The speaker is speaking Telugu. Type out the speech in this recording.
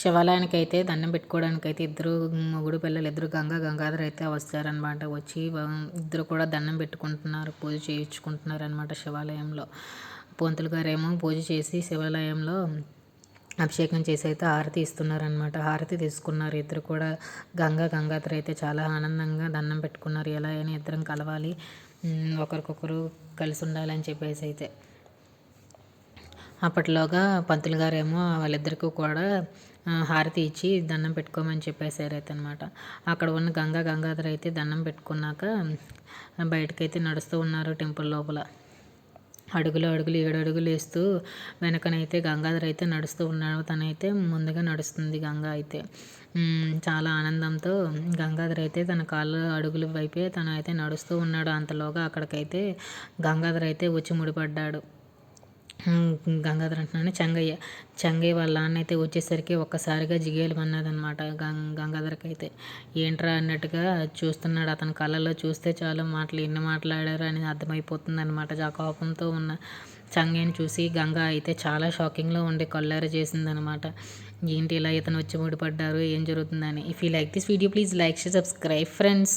శివాలయానికి అయితే దండం పెట్టుకోవడానికి అయితే ఇద్దరు మొగుడు పిల్లలు ఇద్దరు గంగా గంగాధర్ అయితే వస్తారనమాట వచ్చి ఇద్దరు కూడా దండం పెట్టుకుంటున్నారు పూజ చేయించుకుంటున్నారు అనమాట శివాలయంలో. పొంతులు గారేమో పూజ చేసి శివాలయంలో అభిషేకం చేసి అయితే హారతి ఇస్తున్నారనమాట హారతి తీసుకున్నారు. ఇద్దరు కూడా గంగా గంగాధర్ అయితే చాలా ఆనందంగా దండం పెట్టుకున్నారు. ఎలా అయినా ఇద్దరం కలవాలి. ఒకరికొకరు కలిసి ఉండాలని చెప్పేసి అయితే. అప్పట్లోగా పంతులు గారేమో వాళ్ళిద్దరికీ కూడా హారతి ఇచ్చి దండం పెట్టుకోమని చెప్పేశారు అయితే అనమాట అక్కడ ఉన్న గంగా గంగాధర అయితే దండం పెట్టుకున్నాక బయటకైతే నడుస్తూ ఉన్నారు టెంపుల్ లోపల. అడుగులు అడుగులు ఏడు అడుగులు వేస్తూ వెనకనైతే గంగాధర అయితే నడుస్తూ ఉన్నాడు. తనైతే ముందుగా నడుస్తుంది గంగా అయితే. చాలా ఆనందంతో గంగాధర అయితే తన కాళ్ళు అడుగుల వైపే తను అయితే నడుస్తూ ఉన్నాడు. అంతలోగా అక్కడికైతే గంగాధర అయితే వచ్చి ముడిపడ్డాడు. గంగాధర్ అంటున్నాను. చెంగయ్య. చెంగయ్య వాళ్ళ నాన్న అయితే వచ్చేసరికి ఒక్కసారిగా జిగేలు అన్నదనమాట గంగ గంగాధర్కి అయితే ఏంట్రా అన్నట్టుగా చూస్తున్నాడు. అతని కళ్ళలో చూస్తే చాలు మాటలు ఎన్ని మాట్లాడారు అని అర్థమైపోతుంది అనమాట ఆ కోపంతో ఉన్న చంగయ్యని చూసి గంగ అయితే చాలా షాకింగ్లో ఉండి కొల్లార చేసిందనమాట ఏంటి ఇలా ఇతను వచ్చి ముడిపడ్డారు? ఏం జరుగుతుందని? If you like this video please like subscribe friends